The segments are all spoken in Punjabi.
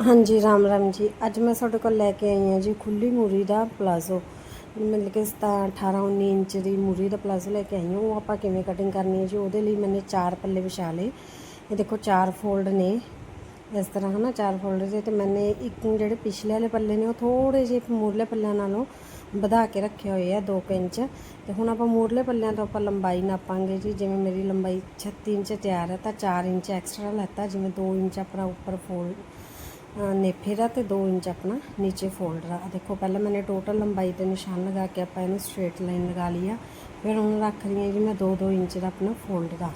ਹਾਂਜੀ, ਰਾਮ ਰਾਮ ਜੀ। ਅੱਜ ਮੈਂ ਤੁਹਾਡੇ ਕੋਲ ਲੈ ਕੇ ਆਈ ਹਾਂ ਜੀ ਖੁੱਲੀ ਮੂਰੀ ਦਾ ਪਲਾਜ਼ੋ। ਮਤਲਬ ਕਿ ਸਤਾ 18 19 ਇੰਚ ਦੀ ਮੂਰੀ ਦਾ ਪਲਾਜ਼ੋ ਲੈ ਕੇ ਆਈ ਹਾਂ। ਉਹ ਆਪਾਂ ਕਿਵੇਂ ਕਟਿੰਗ ਕਰਨੀ ਹੈ ਜੀ? ਉਹਦੇ ਲਈ ਮੈਨੇ ਚਾਰ ਪੱਲੇ ਵਿਛਾ ਲਏ। ਇਹ ਦੇਖੋ, ਚਾਰ ਫੋਲਡ ਨੇ। ਇਸ ਤਰ੍ਹਾਂ, ਹਨਾ, ਚਾਰ ਫੋਲਡ ਦੇ ਤੇ ਮੈਨੇ ਇੱਕ ਜਿਹੜੇ ਪਿਛਲੇ ਵਾਲੇ ਪੱਲੇ ਨੇ, ਉਹ ਥੋੜੇ ਜਿਹੇ ਮੂਰਲੇ ਪੱਲਿਆਂ ਨਾਲੋਂ ਵਧਾ ਕੇ ਰੱਖੇ ਹੋਏ ਆ 2 ਇੰਚ। ਤੇ ਹੁਣ ਆਪਾਂ ਮੂਰਲੇ ਪੱਲਿਆਂ ਤੋਂ ਆਪਾਂ ਲੰਬਾਈ ਨਾਪਾਂਗੇ ਜੀ। ਜਿਵੇਂ ਮੇਰੀ ਲੰਬਾਈ 36 ਇੰਚ ਤਿਆਰ ਹੈ, ਤਾਂ 4 ਇੰਚ ਐਕਸਟਰਾ ਲੈਤਾ। ਜਿਵੇਂ 2 ਇੰਚ ਆਪਣਾ ਉੱਪਰ ਫੋਲਡ ਨੇਫੇ ਦਾ ਤੇ 2 ਇੰਚ ਆਪਣਾ ਨੀਚੇ ਫੋਲਡ ਦਾ ਦੇਖੋ, ਪਹਿਲਾਂ ਮੈਨੇ ਟੋਟਲ ਲੰਬਾਈ ਤੇ ਨਿਸ਼ਾਨ ਲਗਾ ਕੇ ਆਪਾਂ ਇਹਨੂੰ ਸਟ੍ਰੇਟ ਲਾਈਨ ਲਗਾ ਲਈ ਆ। ਫਿਰ ਹੁਣ ਰੱਖ ਰਹੀ ਹਾਂ ਜੀ ਮੈਂ 2-2 ਇੰਚ ਦਾ ਆਪਣਾ ਫੋਲਡ ਦਾ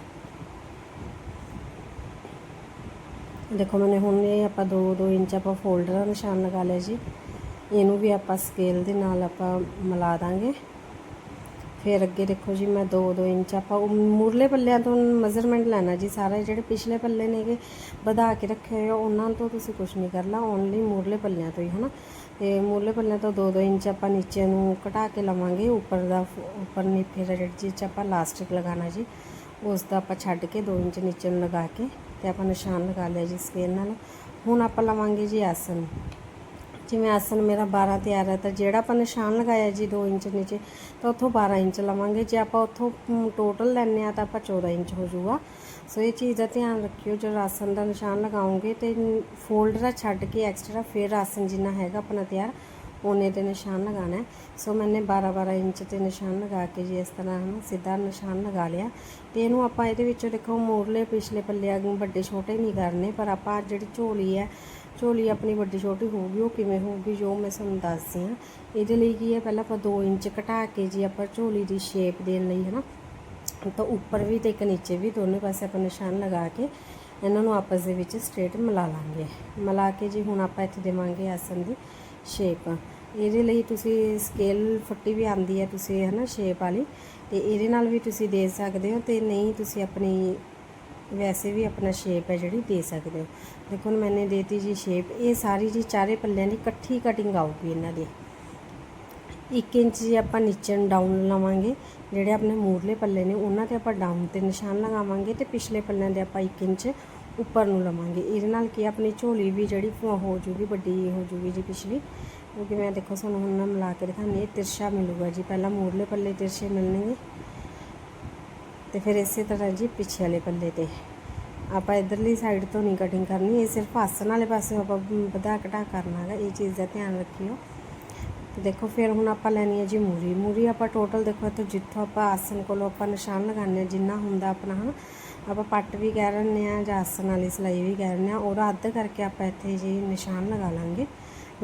ਦੇਖੋ, ਮੈਨੇ ਹੁਣ ਇਹ ਆਪਾਂ 2-2 ਇੰਚ ਆਪਾਂ ਫੋਲਡ ਦਾ ਨਿਸ਼ਾਨ ਲਗਾ ਲਿਆ ਜੀ। ਇਹਨੂੰ ਵੀ ਆਪਾਂ ਸਕੇਲ ਦੇ ਨਾਲ ਆਪਾਂ ਮਿਲਾ ਦਾਂਗੇ। ਫਿਰ ਅੱਗੇ ਦੇਖੋ ਜੀ ਮੈਂ 2-2 ਇੰਚ ਆਪਾਂ ਉਹ ਮੂਰਲੇ ਪੱਲਿਆਂ ਤੋਂ ਮੈਜ਼ਰਮੈਂਟ ਲੈਣਾ ਜੀ, ਸਾਰੇ ਜਿਹੜੇ ਪਿਛਲੇ ਪੱਲੇ ਨੇਗੇ ਵਧਾ ਕੇ ਰੱਖੇ ਹੋਏ ਆ, ਉਹਨਾਂ ਤੋਂ ਤੁਸੀਂ ਕੁਝ ਨਹੀਂ ਕਰਨਾ ਓਨਲੀ ਮੂਰਲੇ ਪੱਲਿਆਂ ਤੋਂ ਹੀ, ਹਨਾ? ਤੇ ਮੂਰਲੇ ਪੱਲਿਆਂ ਤੋਂ 2-2 ਇੰਚ ਆਪਾਂ ਨੀਚੇ ਨੂੰ ਘਟਾ ਕੇ ਲਵਾਂਗੇ, ਉੱਪਰ ਦਾ ਫ- ਉੱਪਰ ਨੀਫੇ ਦਾ ਜਿਹੜੀ ਚੀਜ਼ 'ਚ ਆਪਾਂ ਲਾਸਟਿਕ ਲਗਾਉਣਾ ਜੀ, ਉਸ ਦਾ ਆਪਾਂ ਛੱਡ ਕੇ 2 ਇੰਚ ਨੀਚੇ ਨੂੰ ਲਗਾ ਕੇ ਤੇ ਆਪਾਂ ਨਿਸ਼ਾਨ ਲਗਾ ਲਿਆ ਜੀ ਸਕੇਲ ਨਾਲ। ਹੁਣ ਆਪਾਂ ਲਵਾਂਗੇ ਜੀ ਆਸਨ ਜਿਵੇਂ ਆਸਨ ਮੇਰਾ 12 ਤਿਆਰ ਹੈ, ਤਾਂ ਜਿਹੜਾ ਆਪਾਂ ਨਿਸ਼ਾਨ ਲਗਾਇਆ ਜੀ 2 ਇੰਚ ਨੀਚੇ, ਤਾਂ ਉੱਥੋਂ 12 ਇੰਚ ਲਵਾਂਗੇ। ਜੇ ਆਪਾਂ ਉੱਥੋਂ ਟੋਟਲ ਲੈਣੇ ਆ ਤਾਂ ਆਪਾਂ 14 ਇੰਚ ਹੋ ਜਾਊਗਾ। ਸੋ ਇਹ ਚੀਜ਼ ਦਾ ਧਿਆਨ ਰੱਖਿਓ ਜਦੋਂ ਆਸਨ ਦਾ ਨਿਸ਼ਾਨ ਲਗਾਉਂਗੇ ਤੇ ਫੋਲਡ ਦਾ ਛੱਡ ਕੇ ਐਕਸਟਰਾ ਫਿਰ ਆਸਨ ਜਿੰਨਾ ਹੈਗਾ ਆਪਣਾ ਤਿਆਰ, ਉਹਨੇ ਤੇ ਨਿਸ਼ਾਨ ਲਗਾਣਾ ਸੋ ਮੈਨੇ 12 12 ਇੰਚ ਤੇ ਨਿਸ਼ਾਨ ਲਗਾ ਕੇ ਜੀ ਇਸ ਤਰ੍ਹਾਂ ਹਨਾ ਸਿੱਧਾ ਨਿਸ਼ਾਨ ਲਗਾ ਲਿਆ। ਤੇ ਇਹਨੂੰ ਆਪਾਂ ਇਹਦੇ ਵਿੱਚੋਂ ਦੇਖੋ, ਮੋਰਲੇ ਪਿਛਲੇ ਪੱਲੇ ਵੱਡੇ ਛੋਟੇ ਨਹੀਂ ਕਰਨੇ, ਪਰ ਆਪਾਂ ਜਿਹੜੀ ਝੋਲੀ ਹੈ ਝੋਲੀ ਆਪਣੀ ਵੱਡੀ ਛੋਟੀ ਹੋਊਗੀ ਉਹ ਕਿਵੇਂ ਹੋਊਗੀ ਜੋ ਮੈਂ ਤੁਹਾਨੂੰ ਦੱਸਦੀ ਹਾਂ। ਇਹਦੇ ਲਈ ਕੀ ਹੈ, ਪਹਿਲਾਂ ਆਪਾਂ 2 ਇੰਚ ਘਟਾ ਕੇ ਜੀ ਆਪਾਂ ਝੋਲੀ ਦੀ ਸ਼ੇਪ ਦੇਣ ਲਈ, ਹਨਾ, ਤਾਂ ਉੱਪਰ ਵੀ ਤੇ ਇੱਕ ਨੀਚੇ ਵੀ ਦੋਨੇ ਪਾਸੇ ਆਪਾਂ ਨਿਸ਼ਾਨ ਲਗਾ ਕੇ ਇਹਨਾਂ ਨੂੰ ਆਪਸ ਦੇ ਵਿੱਚ ਸਟ੍ਰੇਟ ਮਿਲਾ ਲਾਂਗੇ। ਮਿਲਾ ਕੇ ਜੀ ਹੁਣ ਆਪਾਂ ਇੱਥੇ ਦੇਵਾਂਗੇ ਆਸਨ ਦੀ ਸ਼ੇਪ ਇਹਦੇ ਲਈ ਤੁਸੀਂ ਸਕੇਲ ਫੱਟੀ ਵੀ ਆਂਦੀ ਹੈ, ਤੁਸੀਂ, ਹਨਾ ਸ਼ੇਪ ਵਾਲੀ। ਤੇ ਇਹਦੇ ਨਾਲ ਵੀ ਤੁਸੀਂ ਦੇ ਸਕਦੇ ਹੋ ਤੇ ਨਹੀਂ ਤੁਸੀਂ ਆਪਣੀ ਵੈਸੇ ਵੀ ਆਪਣਾ ਸ਼ੇਪ ਹੈ ਜਿਹੜੀ ਦੇ ਸਕਦੇ ਹੋ। ਦੇਖੋ ਹੁਣ ਮੈंने ਦੇਤੀ ਜੀ ਸ਼ੇਪ ਇਹ ਸਾਰੀ ਜੀ ਚਾਰੇ ਪੱਲਿਆਂ ਦੀ ਇਕੱਠੀ ਕਟਿੰਗ ਆਊਗੀ ਇਹਨਾਂ ਦੀ। 1 ਇੰਚ ਜੀ ਆਪਾਂ ਨੀਚੇ ਡਾਊਨ ਲਵਾਂਗੇ, ਜਿਹੜੇ ਆਪਣੇ ਮੂਰਲੇ ਪੱਲੇ ਨੇ, ਉਹਨਾਂ ਤੇ ਆਪਾਂ ਡਾਊਨ ਤੇ ਨਿਸ਼ਾਨ ਲਗਾਵਾਂਗੇ ਤੇ ਪਿਛਲੇ ਪੱਲਿਆਂ ਦੇ ਆਪਾਂ 1 ਇੰਚ ਉੱਪਰ ਨੂੰ ਲਵਾਂਗੇ। ਇਹਦੇ ਨਾਲ ਕੀ ਆਪਣੀ ਝੋਲੀ ਵੀ ਜਿਹੜੀ ਹੋ ਜੂਗੀ, ਵੱਡੀ ਹੋ ਜੂਗੀ ਜੀ ਪਿਛਲੀ। ਕਿਉਂਕਿ ਮੈਂ ਦੇਖੋ ਸਾਨੂੰ ਹੁਣ ਮੈਂ ਮਿਲਾ ਕੇ ਦਿਖਾਉਂਦੀ ਇਹ ਤਿਰਸ਼ਾ ਮਿਲੂਗਾ ਜੀ। ਪਹਿਲਾਂ ਮੂਰਲੇ ਪੱਲੇ ਤਿਰਸ਼ੇ ਮਿਲਣਗੇ। ਤੇ ਫਿਰ ਇਸੇ ਤਰ੍ਹਾਂ ਜੀ ਪਿੱਛੇ ਵਾਲੇ ਪੱਲੇ ਤੇ। ਆਪਾਂ ਇਧਰਲੀ ਸਾਈਡ ਤੋਂ ਨਹੀਂ ਕਟਿੰਗ ਕਰਨੀ, ਇਹ ਸਿਰਫ ਆਸਣ ਵਾਲੇ ਪਾਸੇ ਆਪਾਂ ਵਧਾ ਘਟਾ ਕਰਨਾ ਹੈਗਾ, ਇਹ ਚੀਜ਼ ਦਾ ਧਿਆਨ ਰੱਖਿਓ। ਤੇ ਦੇਖੋ ਫਿਰ ਹੁਣ ਆਪਾਂ ਲੈਣੀ ਹੈ ਜੀ ਮੂਰੀ। ਮੂਰੀ ਆਪਾਂ ਟੋਟਲ ਦੇਖੋ ਇੱਥੋਂ ਜਿੱਥੋਂ ਆਪਾਂ ਆਸਣ ਕੋਲੋਂ ਆਪਾਂ ਨਿਸ਼ਾਨ ਲਗਾਉਂਦੇ ਹਾਂ, ਜਿੰਨਾ ਹੁੰਦਾ ਆਪਣਾ, ਹਨ। ਆਪਾਂ ਪੱਟ ਵੀ ਕਹਿ ਰਹੇ ਆ ਜਾਂ ਆਸਣ ਵਾਲੀ ਸਿਲਾਈ ਵੀ ਕਹਿ ਰਹੇ ਆ ਉਹਦਾ ਅੱਧ ਕਰਕੇ ਆਪਾਂ ਇੱਥੇ ਜੀ ਨਿਸ਼ਾਨ ਲਗਾ ਲਾਂਗੇ।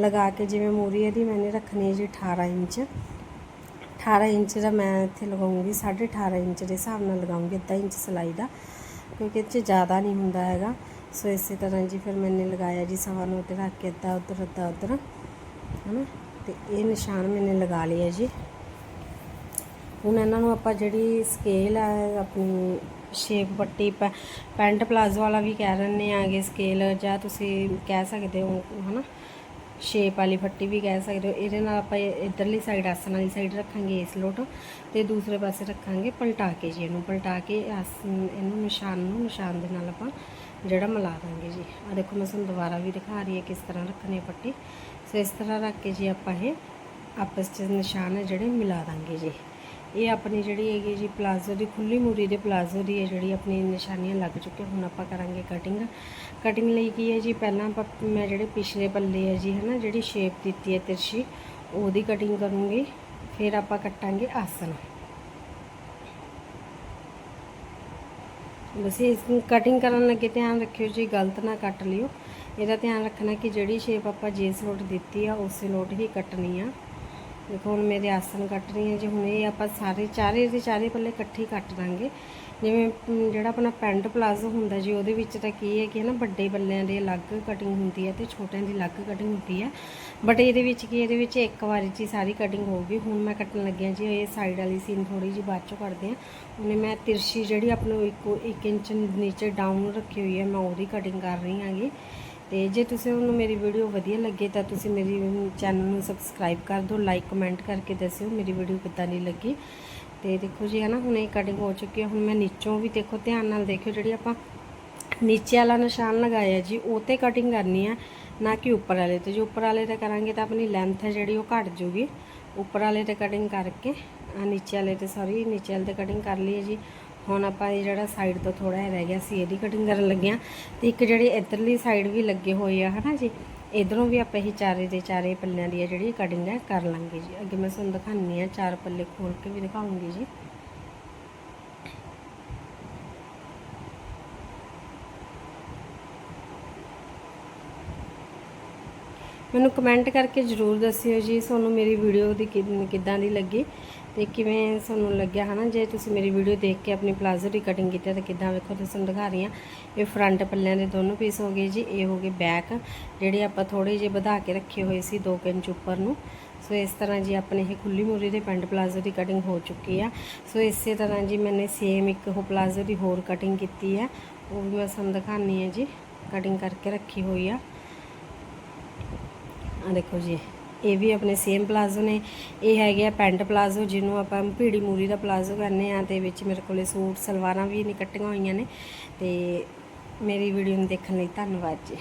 ਲਗਾ ਕੇ ਜਿਵੇਂ ਮੂਰੀ ਇਹਦੀ ਮੈਨੇ ਰੱਖਣੀ ਹੈ ਜੀ 18 ਇੰਚ। 18 ਇੰਚ ਦਾ ਮੈਂ ਇੱਥੇ ਲਗਾਉਂਗੀ 18.5 ਇੰਚ ਦੇ ਹਿਸਾਬ ਨਾਲ ਲਗਾਉਂਗੀ, ਅੱਧਾ ਇੰਚ ਸਿਲਾਈ ਦਾ, ਕਿਉਂਕਿ ਇਹ 'ਚ ਜ਼ਿਆਦਾ ਨਹੀਂ ਹੁੰਦਾ ਹੈਗਾ। ਸੋ ਇਸੇ ਤਰ੍ਹਾਂ ਜੀ ਫਿਰ ਮੈਨੇ ਲਗਾਇਆ ਜੀ ਸਵਾ ਨੂੰ ਤੇ ਰੱਖ ਕੇ ਅੱਧਾ ਉੱਧਰ ਅੱਧਾ ਉੱਧਰ, ਹਨਾ? ਤੇ ਇਹ ਨਿਸ਼ਾਨ ਮੈਨੇ ਲਗਾ ਲਿਆ ਜੀ। ਹੁਣ ਇਹਨਾਂ ਨੂੰ ਆਪਾਂ ਜਿਹੜੀ ਸਕੇਲ ਹੈ ਆਪਣੀ ਸ਼ੇਪ ਪੱਟੀ, ਪੈ- ਪੈਂਟ ਪਲਾਜ਼ੋ ਵਾਲਾ ਵੀ ਕਹਿ ਰਹੇ ਆਗੇ ਸਕੇਲ ਜਾਂ ਤੁਸੀਂ ਕਹਿ ਸਕਦੇ ਹੋ, ਹਨਾ? ਸ਼ੇਪ ਵਾਲੀ ਫੱਟੀ ਵੀ ਕਹਿ ਸਕਦੇ ਹੋ। ਇਹਦੇ ਨਾਲ ਆਪਾਂ ਇਹ ਇਧਰਲੀ ਸਾਈਡ ਆਸਣ ਵਾਲੀ ਸਾਈਡ ਰੱਖਾਂਗੇ ਇਸ ਲੋਟ ਤੇ ਦੂਸਰੇ ਪਾਸੇ ਰੱਖਾਂਗੇ ਪਲਟਾ ਕੇ ਜੀ ਇਹਨੂੰ। ਪਲਟਾ ਕੇ ਆਸਨ ਇਹਨੂੰ ਨਿਸ਼ਾਨ ਨੂੰ ਨਿਸ਼ਾਨ ਦੇ ਨਾਲ ਆਪਾਂ ਜਿਹੜਾ ਮਿਲਾ ਦਾਂਗੇ ਜੀ। ਆ ਦੇਖੋ ਮੈਂ ਤੁਹਾਨੂੰ ਦੁਬਾਰਾ ਵੀ ਦਿਖਾ ਰਹੀ ਹੈ ਕਿਸ ਤਰ੍ਹਾਂ ਰੱਖਣੀ ਹੈ ਪੱਟੀ। ਸੋ ਇਸ ਤਰ੍ਹਾਂ ਰੱਖ ਕੇ ਜੀ ਆਪਾਂ ਇਹ ਆਪਸ 'ਚ ਨਿਸ਼ਾਨ ਹੈ ਜਿਹੜੇ ਮਿਲਾ ਦਾਂਗੇ ਜੀ। ਇਹ ਆਪਣੀ ਜਿਹੜੀ ਹੈਗੀ ਜੀ ਪਲਾਜ਼ੋ ਦੀ ਖੁੱਲੀ ਮੂਰੀ ਦੇ ਪਲਾਜ਼ੋ ਦੀ ਹੈ ਜਿਹੜੀ ਆਪਣੀ ਨਿਸ਼ਾਨੀਆਂ ਲੱਗ ਚੁੱਕੀਆਂ, ਹੁਣ ਆਪਾਂ ਕਰਾਂਗੇ ਕਟਿੰਗ ਕਟਿੰਗ ਲਈ ਕੀ ਹੈ ਜੀ, ਪਹਿਲਾਂ ਆਪਾਂ ਮੈਂ ਜਿਹੜੇ ਪਿਛਲੇ ਪੱਲੇ ਹੈ ਜੀ, ਹਨਾ, ਜਿਹੜੀ ਸ਼ੇਪ ਦਿੱਤੀ ਹੈ ਤਿਰਛੀ, ਉਹਦੀ ਕਟਿੰਗ ਕਰੂੰਗੀ, ਫਿਰ ਆਪਾਂ ਕੱਟਾਂਗੇ ਆਸਨ ਬਸ ਇਸ ਕਟਿੰਗ ਕਰਨ ਲੱਗੇ ਧਿਆਨ ਰੱਖਿਓ ਜੀ, ਗਲਤ ਨਾ ਕੱਟ ਲਿਓ। ਇਹਦਾ ਧਿਆਨ ਰੱਖਣਾ ਕਿ ਜਿਹੜੀ ਸ਼ੇਪ ਆਪਾਂ ਜਿਸ ਲੋਟ ਦਿੱਤੀ ਆ, ਉਸੇ ਨੋਟ ਹੀ ਕੱਟਣੀ ਆ। ਦੇਖੋ, ਹੁਣ ਮੇਰੇ ਆਸਨ ਕੱਟ ਰਹੀ ਹਾਂ ਜੀ, ਹੁਣ ਇਹ ਆਪਾਂ ਸਾਰੇ ਚਾਰੇ ਦੇ ਚਾਰੇ ਪੱਲੇ ਇਕੱਠੇ ਕੱਟ ਦਾਂਗੇ। ਜਿਵੇਂ ਜਿਹੜਾ ਆਪਣਾ ਪੈਂਟ ਪਲਾਜ਼ੋ ਹੁੰਦਾ ਜੀ, ਉਹਦੇ ਵਿੱਚ ਤਾਂ ਕੀ ਹੈ ਕਿ ਹੈ ਨਾ ਵੱਡੇ ਪੱਲਿਆਂ ਦੀ ਅਲੱਗ ਕਟਿੰਗ ਹੁੰਦੀ ਹੈ ਤੇ ਛੋਟਿਆਂ ਦੀ ਅਲੱਗ ਕਟਿੰਗ ਹੁੰਦੀ ਹੈ। ਬਟ ਇਹਦੇ ਵਿੱਚ ਕੀ ਇਹਦੇ ਵਿੱਚ ਇੱਕ ਵਾਰੀ 'ਚ ਸਾਰੀ ਕਟਿੰਗ ਹੋਊਗੀ। ਹੁਣ ਮੈਂ ਕੱਟਣ ਲੱਗਿਆ ਜੀ, ਇਹ ਸਾਈਡ ਵਾਲੀ ਸੀਨ ਥੋੜੀ ਜਿਹੀ ਬਾਅਦ ਚੋਂ ਕੱਟਦੇ ਆ ਉਹਨੇ ਮੈਂ ਤਿਰਸ਼ੀ ਜਿਹੜੀ ਆਪਣੀ ਇੱਕੋ 1 ਇੰਚ ਨੀਚੇ ਡਾਊਨ ਰੱਖੀ ਹੋਈ ਹੈ, ਮੈਂ ਉਹਦੀ ਕਟਿੰਗ ਕਰ ਰਹੀ ਹਾਂਗੀ। ਤੇ ਜੇ ਤੁਸੀਂ ਉਹਨੂੰ ਮੇਰੀ ਵੀਡੀਓ ਵਧੀਆ ਲੱਗੇ ਤਾਂ ਤੁਸੀਂ ਮੇਰੀ ਚੈਨਲ ਨੂੰ ਸਬਸਕ੍ਰਾਈਬ ਕਰ ਦਿਓ ਲਾਈਕ ਕਮੈਂਟ ਕਰਕੇ ਦੱਸਿਓ ਮੇਰੀ ਵੀਡੀਓ ਕਿੱਦਾਂ ਦੀ ਲੱਗੀ। ਤੇ ਦੇਖੋ ਜੀ ਹੈ ਨਾ ਹੁਣ ਇਹ ਕਟਿੰਗ ਹੋ ਚੁੱਕੀ ਹੈ ਹੁਣ ਮੈਂ ਨੀਚੋਂ ਵੀ ਦੇਖੋ ਧਿਆਨ ਨਾਲ ਦੇਖਿਓ, ਜਿਹੜੀ ਆਪਾਂ ਨੀਚੇ ਵਾਲਾ ਨਿਸ਼ਾਨ ਲਗਾਇਆ ਜੀ, ਉਹ ਤੇ ਕਟਿੰਗ ਕਰਨੀ ਆ, ਨਾ ਕਿ ਉੱਪਰ ਵਾਲੇ ਤੇ। ਜੇ ਉੱਪਰ ਵਾਲੇ ਤੇ ਕਰਾਂਗੇ ਤਾਂ ਆਪਣੀ ਲੈਂਥ ਹੈ ਜਿਹੜੀ, ਉਹ ਘਟ ਜੂਗੀ ਉੱਪਰ ਵਾਲੇ ਤੇ ਕਟਿੰਗ ਕਰਕੇ ਆ ਨੀਚੇ ਵਾਲੇ ਤੇ ਸੌਰੀ ਨੀਚੇ ਵਾਲੇ ਤੇ ਕਟਿੰਗ ਕਰ ਲਈ ਹੈ ਜੀ। ਹੁਣ ਆਪਾਂ ਇਹ ਜਿਹੜਾ ਸਾਈਡ ਤੋਂ ਥੋੜਾ ਜਿਹਾ ਰਹਿ ਗਿਆ ਸੀ, ਇਹਦੀ ਕਟਿੰਗ ਕਰਨ ਲੱਗੇ ਲੱਗਿਆ ਤੇ ਇੱਕ ਜਿਹੜੀ ਇਧਰਲੀ ਸਾਈਡ ਵੀ ਲੱਗੇ ਹੋਏ ਆ, ਹਨਾ ਜੀ? ਇਧਰੋਂ ਵੀ ਆਪਾਂ ਇਹ ਚਾਰੇ ਦੇ ਚਾਰੇ ਪੱਲਿਆਂ ਦੀ ਆ ਜਿਹੜੀ ਕਟਿੰਗ ਹੈ ਕਰ ਲਾਂਗੇ ਜੀ। ਅੱਗੇ ਮੈਂ ਤੁਹਾਨੂੰ ਦਿਖਾਉਂਦੀ ਆ ਚਾਰ ਪੱਲੇ ਖੋਲ ਕੇ ਵੀ ਦਿਖਾਉਂਗੀ ਜੀ। ਮੈਨੂੰ ਕਮੈਂਟ ਕਰਕੇ ਜਰੂਰ ਦੱਸਿਓ ਜੀ, ਤੁਹਾਨੂੰ ਮੇਰੀ ਵੀਡੀਓ ਦੀ ਕਿ- ਕਿੱਦਾਂ ਦੀ ਲੱਗੀ? ਤੇ ਕਿਵੇਂ ਤੁਹਾਨੂੰ ਲੱਗਿਆ ਹਨਾ? ਜੇ ਤੁਸੀਂ ਮੇਰੀ ਵੀਡੀਓ ਦੇਖ ਕੇ ਆਪਣੀ ਪਲਾਜ਼ੋ ਦੀ ਕਟਿੰਗ ਕੀਤੀ ਤਾਂ ਕਿੱਦਾਂ ਵੇਖੋ ਤੁਹਾਨੂੰ ਦਿਖਾ ਰਹੀ ਹਾਂ। ਇਹ ਫਰੰਟ ਪੱਲਿਆਂ ਦੇ ਦੋਨੋਂ ਪੀਸ ਹੋ ਗਏ ਜੀ, ਇਹ ਹੋ ਗਏ ਬੈਕ ਜਿਹੜੇ ਆਪਾਂ ਥੋੜੇ ਜਿਹੇ ਵਧਾ ਕੇ ਰੱਖੇ ਹੋਏ ਸੀ 2 ਇੰਚ ਉੱਪਰ ਨੂੰ। ਸੋ ਇਸ ਤਰ੍ਹਾਂ ਜੀ ਆਪਣੇ ਇਹ ਖੁੱਲੀ ਮੂਰੀ ਦੇ ਪੈਂਟ ਪਲਾਜ਼ੋ ਦੀ ਕਟਿੰਗ ਹੋ ਚੁੱਕੀ ਆ। ਸੋ ਇਸੇ ਤਰ੍ਹਾਂ ਜੀ ਮੈਨੇ ਸੇਮ ਇੱਕ ਉਹ ਪਲਾਜ਼ੋ ਦੀ ਹੋਰ ਕਟਿੰਗ ਕੀਤੀ ਹੈ ਉਹ ਵੀ ਮੈਂ ਤੁਹਾਨੂੰ ਦਿਖਾਣੀ ਹੈ ਜੀ ਕਟਿੰਗ ਕਰਕੇ ਰੱਖੀ ਹੋਈ ਆ। ਆ ਦੇਖੋ ਜੀ। ਇਹ ਵੀ ਆਪਣੇ ਸੇਮ ਪਲਾਜ਼ੋ ਨੇ। ਇਹ ਹੈਗੇ ਆ ਪੈਂਟ ਪਲਾਜ਼ੋ ਜਿਹਨੂੰ ਆਪਾਂ ਭੀੜੀ ਮੂਰੀ ਦਾ ਪਲਾਜ਼ੋ ਕਹਿੰਦੇ ਆ ਤੇ ਵਿੱਚ ਮੇਰੇ ਕੋਲੇ ਸੂਟ, ਸਲਵਾਰਾਂ ਵੀ ਨਹੀਂ ਕੱਟੀਆਂ ਹੋਈਆਂ ਨੇ। ਤੇ ਮੇਰੀ ਵੀਡੀਓ ਨੂੰ ਦੇਖਣ ਲਈ ਧੰਨਵਾਦ ਜੀ।